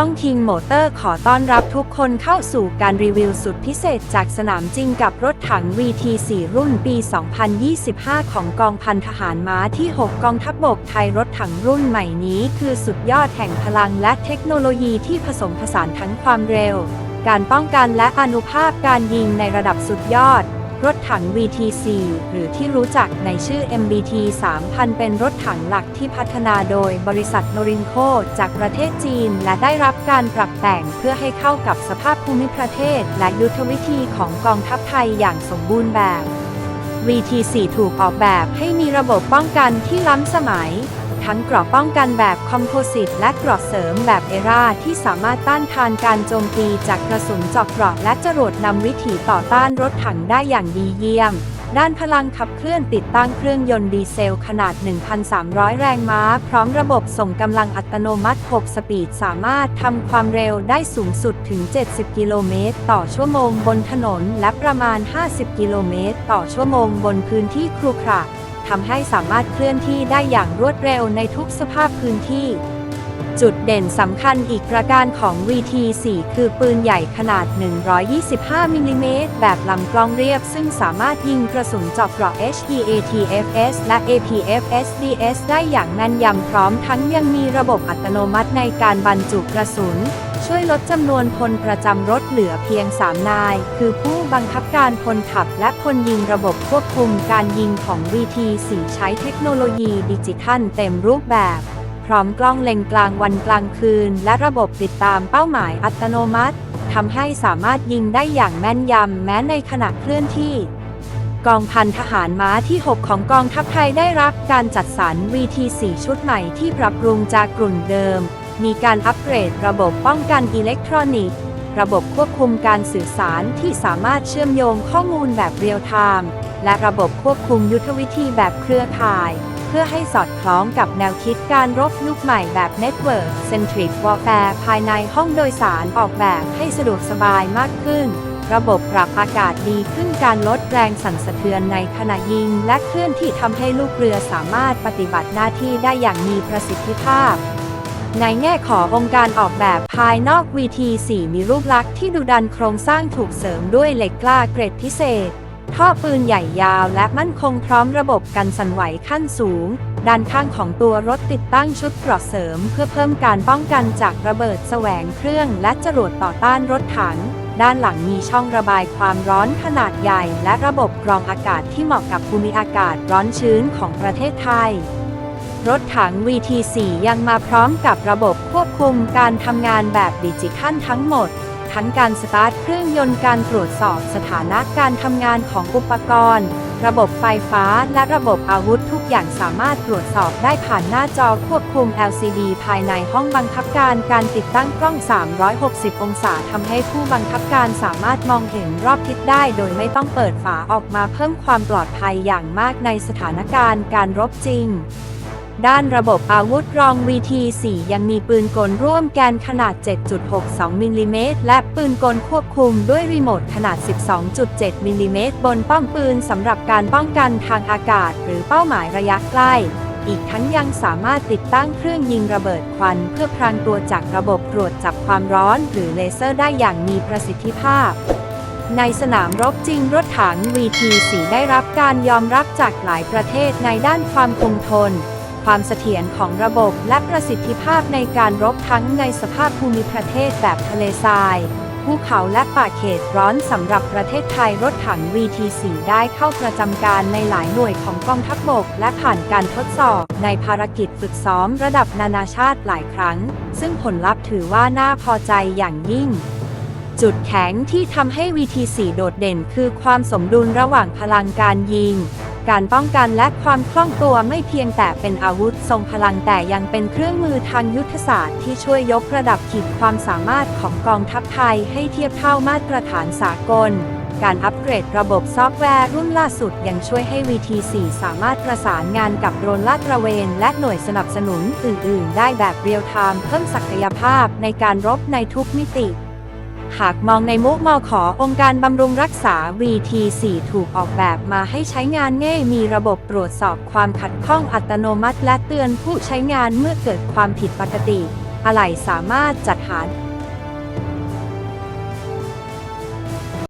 ช่อง King Motor ขอต้อนรับทุกคนเข้าสู่การรีวิวสุดพิเศษจากสนามจริงกับรถถัง VT4 รุ่นปี 2025 ของกองพันทหารม้าที่ 6 กองทัพบบกไทยรถถังรุ่นใหม่นี้คือสุดยอดแห่งพลังและเทคโนโลยีที่ผสมผสานทั้งความเร็ว การป้องกันและอนุภาพการยิงในระดับสุดยอด รถถัง VT4 หรือที่รู้จักในชื่อ MBT 3000 เป็นรถถังหลักที่พัฒนาโดยบริษัทโนรินโคจากประเทศจีน และได้รับการปรับแต่งเพื่อให้เข้ากับสภาพภูมิประเทศ และยุทธวิธีของกองทัพไทยอย่างสมบูรณ์แบบ VT4 ถูกออกแบบให้มีระบบป้องกันที่ล้ำสมัย ทั้งเกราะป้องกันแบบคอมโพสิตและเกราะเสริมแบบเอราที่สามารถต้านทานการโจมตีจากกระสุนเจอกเกราะและจรวดนำวิถีต่อต้านรถถังได้อย่างดีเยี่ยม ด้านพลังขับเคลื่อนติดตั้งเครื่องยนต์ดีเซลขนาด 1,300 แรงม้า พร้อมระบบส่งกำลังอัตโนมัติ 6 สปีด สามารถทำความเร็วได้สูงสุดถึง 70 กิโลเมตร ต่อชั่วโมงบนถนน และประมาณ 50 กิโลเมตร ต่อชั่วโมงบนพื้นที่ครุขระ ทำให้สามารถเคลื่อนที่ได้อย่างรวดเร็วในทุกสภาพพื้นที่ จุดเด่นสำคัญอีกประการของ VT4 คือปืนใหญ่ขนาด 125 มิลลิเมตรแบบลำกล้องเรียบ ซึ่งสามารถยิงกระสุนเจาะเกราะ HEATFS และ APFSDS ได้อย่างแม่นยำพร้อมทั้งยังมีระบบอัตโนมัติในการบรรจุกระสุน ช่วยลดจำนวนพลประจำรถเหลือเพียง 3 นาย คือผู้บังคับการพลขับและพลยิงระบบควบคุมการยิงของ VT4 ใช้เทคโนโลยีดิจิทัลเต็มรูปแบบ พร้อมกล้องเล็งกลางวันกลางคืน และระบบติดตามเป้าหมายอัตโนมัติทำให้สามารถยิงได้อย่างแม่นยำแม้ในขณะเคลื่อนที่กองพันทหารม้าที่ 6 ของกองทัพไทยได้รับการจัดสรร VT4 ชุดใหม่ที่ปรับปรุงจากกลุ่นเดิม มีการอัปเกรดระบบป้องกันอิเล็กทรอนิกส์ ระบบควบคุมการสื่อสารที่สามารถเชื่อมโยงข้อมูลแบบเรียลไทม์และระบบควบคุมยุทธวิธีแบบเครือข่าย เพื่อให้สอดคล้องกับแนวคิดการรบยุคใหม่แบบ Network Centric Warfare ภายในห้องโดยสารออกแบบให้สะดวกสบายมากขึ้น ระบบปรับอากาศดีขึ้นการลดแรงสั่นสะเทือนในขณะยิง และเคลื่อนที่ทำให้ลูกเรือสามารถปฏิบัติหน้าที่ได้อย่างมีประสิทธิภาพ ในแง่ขององค์การออกแบบภายนอก VT4 มีรูปลักษณ์ที่ดุดันโครงสร้างถูกเสริมด้วยเหล็กกล้าเกรดพิเศษ ท่อปืนใหญ่ยาวและมั่นคงพร้อมระบบกันสั่นไหวขั้นสูง ด้านข้างของตัวรถติดตั้งชุดเกราะเสริม เพื่อเพิ่มการป้องกันจากระเบิดแสวงเครื่องและจรวดต่อต้านรถถัง ด้านหลังมีช่องระบายความร้อนขนาดใหญ่ และระบบกรองอากาศที่เหมาะกับภูมิอากาศร้อนชื้นของประเทศไทย รถถัง VT4 ยังมาพร้อมกับระบบควบคุมการทำงานแบบดิจิทัลทั้งหมด ทั้งการสตาร์ทเครื่องยนต์การตรวจสอบสถานะการทำงานของอุปกรณ์ ระบบไฟฟ้าและระบบอาวุธทุกอย่างสามารถตรวจสอบได้ผ่านหน้าจอควบคุม LCD ภายในห้องบังคับการการติดตั้งกล้อง 360 องศาทำให้ผู้บังคับการสามารถมองเห็นรอบทิศได้โดยไม่ต้องเปิดฝาออกมาเพิ่มความปลอดภัยอย่างมากในสถานการณ์การรบจริง ด้านระบบอาวุธรอง VT4 ยังมีปืนกลร่วมแกนขนาด 7.62 มิลลิเมตร และปืนกลควบคุมด้วยรีโมทขนาด 12.7 มิลลิเมตร บนป้อมปืนสำหรับการป้องกันทางอากาศ หรือเป้าหมายระยะใกล้ อีกทั้งยังสามารถติดตั้งเครื่องยิงระเบิดควัน เพื่อพรางตัวจากระบบตรวจจับความร้อน หรือเลเซอร์ได้อย่างมีประสิทธิภาพในสนามรบจริงรถถัง VT4 ได้รับการยอมรับจากหลายประเทศในด้านความคงทน ความเสถียรของระบบและประสิทธิภาพในการรบทั้งในสภาพภูมิประเทศแบบทะเลทรายภูเขาและป่าเขตร้อนสำหรับประเทศไทยรถถัง VT4 ได้เข้าประจำการในหลายหน่วยของกองทัพบกและผ่านการทดสอบในภารกิจฝึกซ้อมระดับนานาชาติหลายครั้ง ซึ่งผลลัพธ์ถือว่าน่าพอใจอย่างยิ่ง จุดแข็งที่ทำให้ VT4 โดดเด่นคือความสมดุลระหว่างพลังการยิง การป้องกันและความคล่องตัวไม่เพียงแต่เป็นอาวุธทรงพลังแต่ยังเป็นเครื่องมือทางยุทธศาสตร์ที่ช่วยยกระดับขีดความสามารถของกองทัพไทยให้เทียบเท่ามาตรฐานสากล การอัปเกรดระบบซอฟต์แวร์รุ่นล่าสุดยังช่วยให้ VT4 สามารถประสานงานกับโดรนลาดตระเวนและหน่วยสนับสนุนอื่น ๆ ได้แบบเรียลไทม์เพิ่มศักยภาพในการรบในทุกมิติ หากมองในมุกมอขอองค์การบำรุงรักษา VT4 ถูกออกแบบมาให้ใช้งานง่ายมีระบบตรวจสอบความขัดข้องอัตโนมัติ และเตือนผู้ใช้งานเมื่อเกิดความผิดปกติ อะไหล่สามารถจัดหา